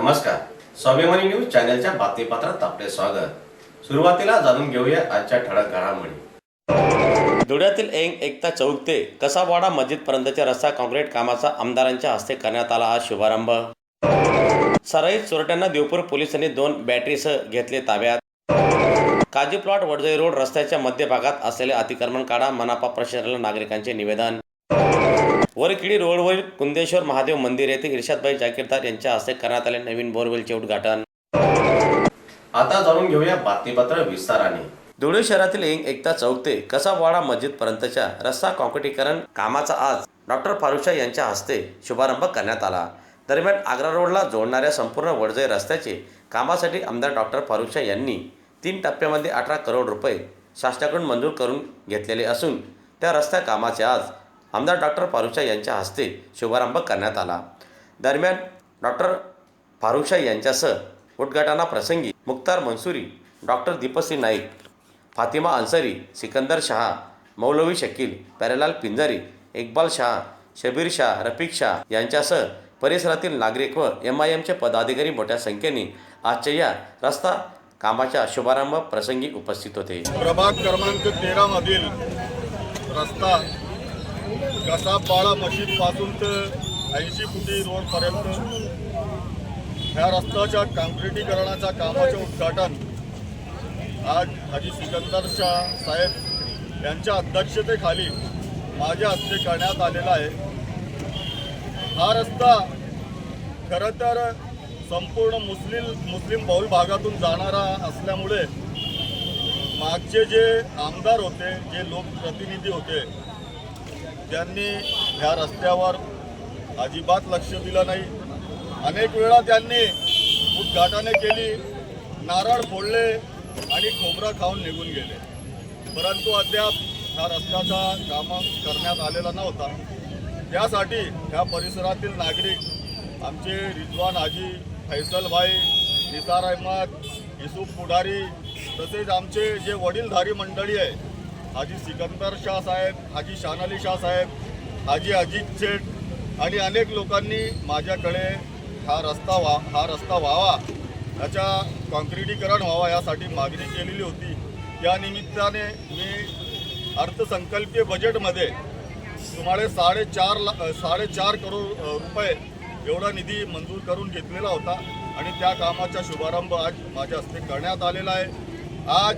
नमस्कार. स्वाभिमानी न्यूज चॅनलच्या बातमीपत्रात आपले स्वागत. सुरुवातीला जाणून घेऊया आजच्या ठळक घडामोडी. धुळ्यातील एंग एकता चौक ते कसावाडा मस्जिद पर्यंतच्या रस्ता काँक्रीट कामाचा आमदारांच्या हस्ते करण्यात आला आज शुभारंभ. सराईत चोरट्यांना देवपूर पोलिसांनी दोन बॅटरीसह घेतले ताब्यात. काजी प्लॉट वडजई रोड रस्त्याच्या मध्यभागात असलेले अतिक्रमण काढा मनापा प्रशासनाला नागरिकांचे निवेदन. वरकिडी रोडवरील कुंदेश्वर महादेव मंदिर येथे इर्शादबाई जाकीरदार यांच्या हस्ते करण्यात आले नवीन बोरवेलचे उद्घाटन आता जाणून घेऊया बातमीपत्र विस्ताराने. धुळे शहरातील एक एकता चौक ते कसाबवाडा मस्जिद पर्यंतच्या रस्ता काँक्रिटीकरण कामाचा आज डॉक्टर फारुखशाह यांच्या हस्ते शुभारंभ करण्यात आला. दरम्यान आग्रा रोडला जोडणाऱ्या संपूर्ण वडजई रस्त्याचे कामासाठी आमदार डॉक्टर फारुखशाह यांनी तीन टप्प्यामध्ये अठरा करोड रुपये शासनाकडून मंजूर करून घेतलेले असून त्या रस्त्या कामाचे आज आमदार डॉक्टर फारुखशाह यांच्या हस्ते शुभारंभ करण्यात आला. दरम्यान डॉक्टर फारुखशाह यांच्यासह उद्घाटनाप्रसंगी मुख्तार मंसुरी डॉक्टर दीपसिंग नाईक फातिमा अन्सारी सिकंदर शहा मौलवी शकील प्यारेलाल पिंजारी इक्बाल शाह शबीर शाह रफिक शाह यांच्यासह परिसरातील नागरिक व एम आय एमचे पदाधिकारी मोठ्या संख्येने आजच्या या रस्ता कामाच्या शुभारंभ प्रसंगी उपस्थित होते. प्रभाग क्रमांक तेरा मधील रस्ता कसापाळा मशीदपासून ते तर ऐंशी फुटी रोडपर्यंत? ह्या रस्त्याच्या काँक्रिटीकरणाच्या कामाचे उद्घाटन आज हाजी सिकंदर शाह साहेब यांच्या अध्यक्षतेखाली माझ्या हस्ते करण्यात आलेला आहे. हा रस्ता खरं तर संपूर्ण मुस्लिम मुस्लिम बहुल भागातून जाणारा असल्यामुळे मागचे जे आमदार होते जे लोकप्रतिनिधी होते त्यांनी ह्या रस्त्यावर अजिबात लक्ष दिलं नाही. अनेक वेळा त्यांनी उद्घाटने केली नारळ फोडले आणि खोबरं खाऊन निघून गेले. परंतु अद्याप ह्या रस्त्याचा काम करण्यात आलेला नव्हता. त्यासाठी ह्या परिसरातील नागरिक आमचे रिजवान हाजी फैसलभाई निसार अहमद युसुफ पुढारी तसेच आमचे जे वडीलधारी मंडळी आहे हाजी सिकंदर शाह साहेब हाजी शान अली शाह साहेब हाजी अजित शेठ आणि अनेक लोकांनी माझ्याकडे हा रस्ता व्हा हा रस्ता व्हावा याच्या कॉन्क्रिटीकरण व्हावा यासाठी मागणी केलेली होती. या निमित्ताने मी अर्थसंकल्पीय बजेटमध्ये सुमारे साडेचार ला साडेचार करोड रुपये एवढा निधी मंजूर करून घेतलेला होता आणि त्या कामाचा शुभारंभ आज माझ्या हस्ते करण्यात आलेला आहे. आज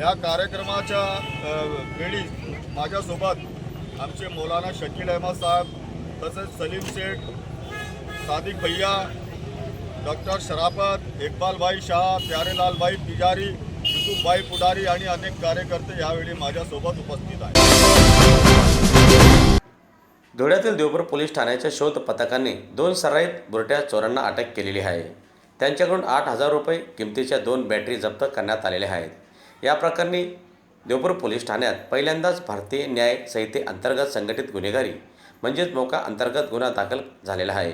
या कार्यक्रमाच्या वेळी माझ्यासोबत आमचे मौलाना शकील अहमद साहेब तसेच सलीम शेख सादिक भैया डॉक्टर शराफत इकबालभाई शाह प्यारेलालभाई तिजारी युसुफभाई पुढारी आणि अनेक कार्यकर्ते यावेळी माझ्यासोबत उपस्थित आहेत. धुळ्यातील देवपूर पोलीस ठाण्याच्या शोध पथकाने दोन सराईत बुरट्या चोरांना अटक केलेली आहे. त्यांच्याकडून आठ हजार रुपये किमतीच्या दोन बॅटरी जप्त करण्यात आलेल्या आहेत. या प्रकरणी देवपूर पोलीस ठाण्यात पहिल्यांदाच भारतीय न्याय संहिते अंतर्गत संघटित गुन्हेगारी म्हणजेच मोका अंतर्गत गुन्हा दाखल झालेला आहे.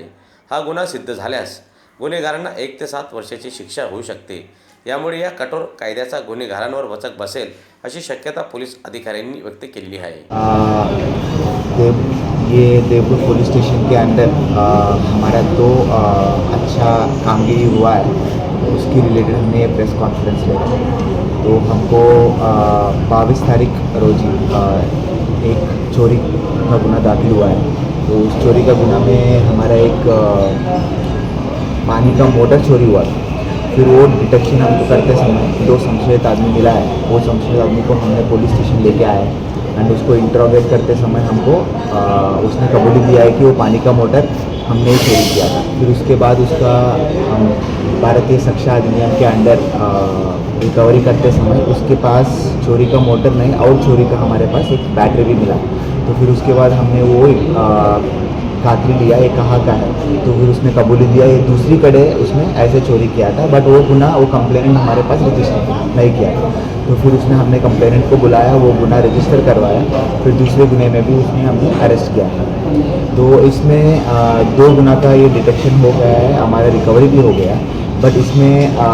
हा गुन्हा सिद्ध झाल्यास गुन्हेगारांना एक ते सात वर्षाची शिक्षा होऊ शकते. यामुळे या कठोर कायद्याचा गुन्हेगारांवर वचक बसेल अशी शक्यता पोलीस अधिकाऱ्यांनी व्यक्त केलेली आहे. देव ये देवपुर पुलिस स्टेशन के अंदर आ, हमारा दो अच्छा कामगिरी हुआ है। उसकी रिलेटेड हमने प्रेस कॉन्फ्रेंस लिया तो हमको बाईस तारीख रोजी आ, एक चोरी का गुना दाखिल हुआ है। तो उस चोरी का गुना में हमारा एक आ, पानी का मोटर चोरी हुआ। था फिर वो डिटेक्शन हमको करते समय दो संशयित आदमी मिला है वो संशयित आदमी को हमने पुलिस स्टेशन लेके आए एंड उसको इंट्रोगेट करते समय हमको आ, उसने कबूली दिया है कि वो पानी का मोटर हमने ही चोरी किया था। फिर उसके बाद उसका हम भारतीय शिक्षा अधिनियम के अंडर रिकवरी करते समय उसके पास चोरी का मोटर नहीं और चोरी का हमारे पास एक बैटरी भी मिला। तो फिर उसके बाद हमने वो आ, खातरी लिया ये कहाँ का है। तो फिर उसने कबूली दिया ये दूसरी कड़े उसने ऐसे चोरी किया था बट वो गुना वो कंप्लेनेंट हमारे पास रजिस्टर नहीं किया तो फिर उसने हमने कंप्लेनेंट को बुलाया वो गुना रजिस्टर करवाया फिर दूसरे गुने में भी उसने हमने अरेस्ट किया तो इसमें दो गुना का ये डिटेक्शन हो गया है हमारा रिकवरी भी हो गया। बट इसमें आ,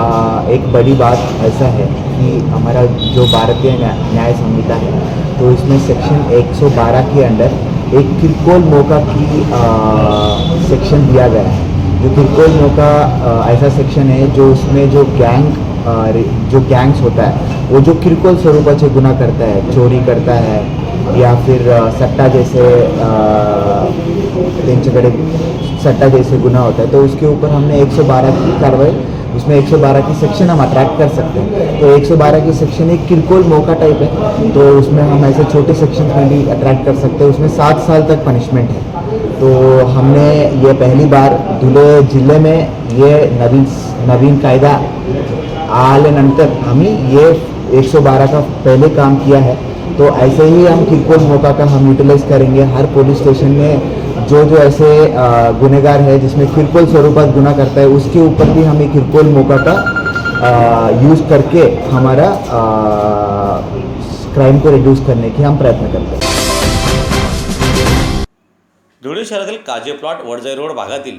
एक बड़ी बात ऐसा है कि हमारा जो भारतीय न्याय संहिता है तो इसमें सेक्शन 112 के अंडर एक किरकोल मौका की सेक्शन दिया गया है। जो किरकोल मौका ऐसा सेक्शन है जो उसमें जो गैंग जो गैंग्स होता है वो जो किरकोल स्वरूप से गुना करता है चोरी करता है या फिर सट्टा जैसे अ, त्यांच्याकडे सट्टा जैसे गुना होता है तो उसके ऊपर हमने 112 की कार्रवाई उसमें 112 की सेक्शन हम अट्रैक्ट कर सकते हैं। तो 112 की सेक्शन एक किरकोल मौका टाइप है तो उसमें हम ऐसे छोटे सेक्शन में भी अट्रैक्ट कर सकते हैं उसमें सात साल तक पनिशमेंट है। तो हमने ये पहली बार धुले ज़िले में ये नवीन नवीन कायदा आल्यानंतर आम्ही ये 112 का पहले काम किया है। तो ऐसे ही हम किरकोल मौका का हम यूटिलाइज करेंगे। हर पुलिस स्टेशन में जो जो ऐसे अ, गुनहगार है जिसमें किरकोल स्वरूपात गुना करता है उसके ऊपर भी हम एक किरकोल मौका का यूज़ करके हमारा क्राइम को रिड्यूस करने की हम प्रयत्न करते हैं। धुळे शहरातील काजे प्लॉट वडजय रोड भागातील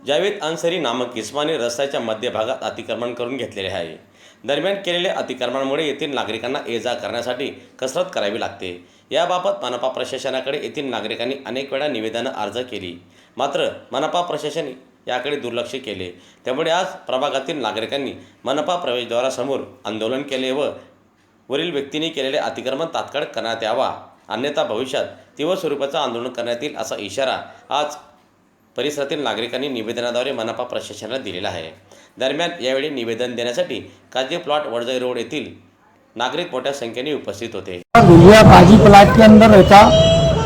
जावेद अन्सरी नामक इस्माने रस्त्याच्या मध्यभागात अतिक्रमण करून घेतलेले आहे. दरम्यान केलेल्या अतिक्रमणामुळे येथील नागरिकांना ये जा करण्यासाठी कसरत करावी लागते. याबाबत मनपा प्रशासनाकडे येथील नागरिकांनी अनेक वेळा निवेदनं अर्ज केली. मात्र मनपा प्रशासन याकडे दुर्लक्ष केले. त्यामुळे आज प्रभागातील नागरिकांनी मनपा प्रवेशद्वारासमोर आंदोलन केले व वरील व्यक्तींनी केलेले अतिक्रमण तात्काळ करण्यात यावा. अन्यथा भविष्यात तीव्र स्वरूपाचं आंदोलन करण्यात येईल असा इशारा आज परिसरातील नागरिकांनी निवेदनाद्वारे मनपा प्रशासनाला दिलेला आहे. दरम्यान यावेळी निवेदन देण्यासाठी काजे प्लॉट वडजई रोड येथील नागरिक मोठ्या संख्येने उपस्थित होते. भैया काजी प्लाट के अंदर रहता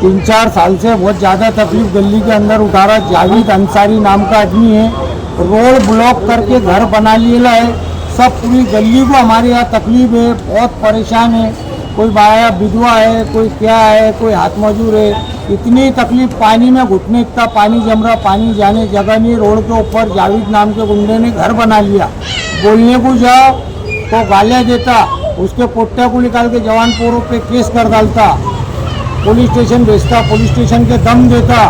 तीन चार साल से बहुत ज़्यादा तकलीफ गली के अंदर उठा रहा जावेद अंसारी नाम का आदमी है रोड ब्लॉक करके घर बना लिया है सब पूरी गली को हमारे यहाँ तकलीफ है बहुत परेशान है। कोई बाया विधवा है, कोई क्या है, कोई हाथ मजूर है। इतनी तकलीफ़ पानी में घुटने इतना पानी जम रहा पानी जाने जगह नहीं, रोड के ऊपर जावेद नाम के गुंडे ने घर बना लिया। बोलने को जाओ तो गालियाँ देता, उसके पोट्या को निकाल के जवान जवानपुरों पे केस कर डालता। पुलिस स्टेशन भेजता, पुलिस स्टेशन के दम देता,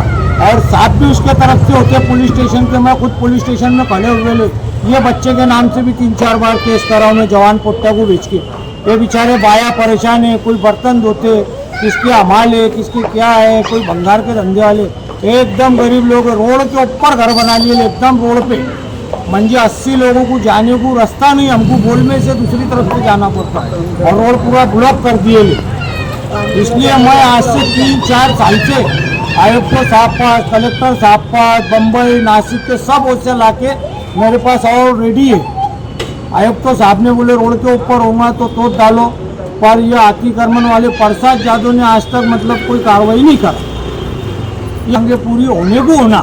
और साथ भी उसके तरफ़ से होते पुलिस स्टेशन के, मैं खुद पुलिस स्टेशन में खड़े हुए ये बच्चे के नाम से भी तीन चार बार केस कराऊँ मैं जवान पोट्या को बेच के। ये बेचारे बाया परेशान है, कोई बर्तन धोते, किसके हमाल है, किसके क्या है, कोई भंगार के धंधे वाले। एकदम गरीब लोग रोड के ऊपर घर बना लिए एकदम रोड पे। मंजे अस्सी लोगों को जाने को रास्ता नहीं, हमको गोलमे से दूसरी तरफ़ से जाना पड़ता है। और रोड पूरा ब्लॉक कर दिए इसलिए मैं आज से तीन, चार साल से आयुक्त साहब पास, कलेक्टर साहब पास बम्बई नासिक के सब ओर से लाके मेरे पास और रेडी है। आयुक्त साहब ने बोले रोड के ऊपर होगा तो तोड़ डालो पर ये अतिक्रमण वाले प्रसाद यादव ने आज तक मतलब कोई कार्रवाई नहीं करा। ये पूरी होने को होना।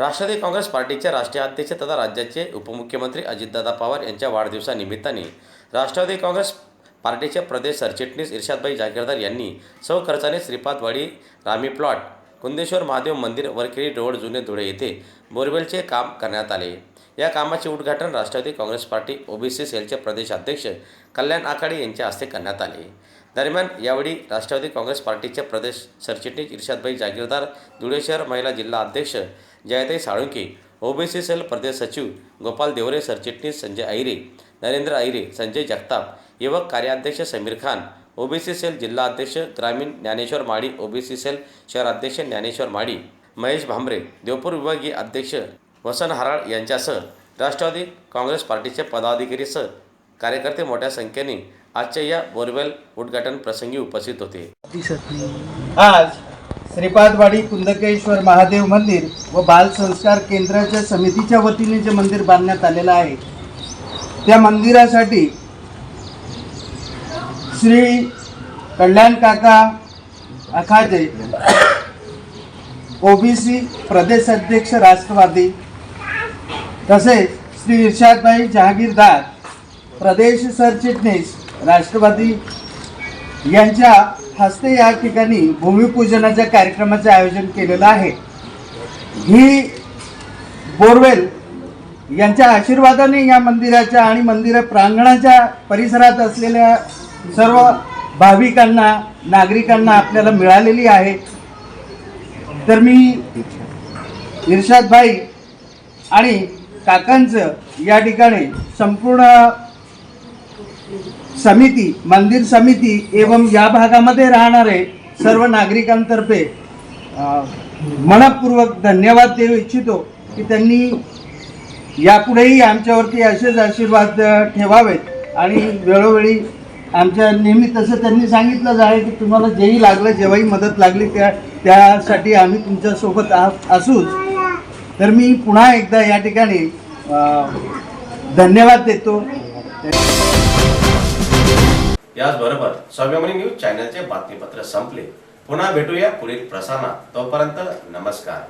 राष्ट्रवादी काँग्रेस पार्टीचे राष्ट्रीय अध्यक्ष तथा राज्याचे उपमुख्यमंत्री अजितदादा पवार यांच्या वाढदिवसानिमित्ताने राष्ट्रवादी काँग्रेस पार्टीचे प्रदेश सरचिटणीस इर्शादभाई जागीरदार यांनी सौ खर्चाने श्रीपादवाडी रामी प्लॉट कुंदेश्वर महादेव मंदिर वरखेडी रोड जुने धुळे येथे बोरवेलचे काम करण्यात आले. या कामाचे उद्घाटन राष्ट्रवादी काँग्रेस पार्टी ओबीसी सेलचे प्रदेशाध्यक्ष कल्याण आखाडे यांच्या हस्ते करण्यात आले. दरम्यान यावेळी राष्ट्रवादी काँग्रेस पार्टीचे प्रदेश सरचिटणीस इर्षादभाई जागीरदार धुळे शहर महिला जिल्हा अध्यक्ष जयताई साळुंके ओबीसी सेल प्रदेश सचिव गोपाल देवरे सरचिटणीस संजय ऐरे नरेंद्र ऐरे संजय जगताप युवक कार्याध्यक्ष समीर खान ओबीसी सेल जिल्हा अध्यक्ष ग्रामीण ज्ञानेश्वर माळी ओबीसी सेल शहर अध्यक्ष ज्ञानेश्वर माळी महेश भांबरे देवपूर विभागीय अध्यक्ष वसन हराळ यांच्यासह राष्ट्रवादी काँग्रेस पार्टीचे पदाधिकारीसह कार्यकर्ते मोठ्या संख्येने आजच्या या बोरवेल उद्घाटन प्रसंगी उपस्थित होते. आज श्रीपादवाडी कुंदकेश्वर महादेव मंदिर व बाल संस्कार केंद्राच्या समितीच्या वतीने जे मंदिर बांधण्यात आलेलं आहे त्या मंदिरासाठी श्री कल्याण काका अखाजे ओबीसी प्रदेश अध्यक्ष राष्ट्रवादी तसेच श्री इर्शादभाई जहागीरदार प्रदेश सरचिटणीस राष्ट्रवादी यांच्या हस्ते या ठिकाणी भूमिपूजनाच्या कार्यक्रमाचे आयोजन केलेलं आहे. ही बोरवेल यांच्या आशीर्वादाने या मंदिराच्या आणि मंदिर प्रांगणाच्या परिसरात असलेल्या सर्व भाविकांना नागरिकांना आपल्याला मिळालेली आहे. तर मी इर्शाद भाई आणि काकांचं या ठिकाणी संपूर्ण समिती मंदिर समिती एवं या भागामध्ये राहणारे सर्व नागरिकांतर्फे मनपूर्वक धन्यवाद देऊ इच्छितो की त्यांनी यापुढेही आमच्यावरती असेच आशीर्वाद ठेवावेत आणि वेळोवेळी आमच्या नेहमी तसं त्यांनी सांगितलंच आहे की तुम्हाला जेही लागलं जेव्हाही मदत लागली त्या त्यासाठी आम्ही तुमच्यासोबत आ- असूच. तर मी पुन्हा एकदा या ठिकाणी धन्यवाद देतो. याचबरोबर स्वाभिमानी न्यूज चॅनलचे बातमीपत्र संपले. पुन्हा भेटूया पुढील प्रसारणात. तोपर्यंत नमस्कार.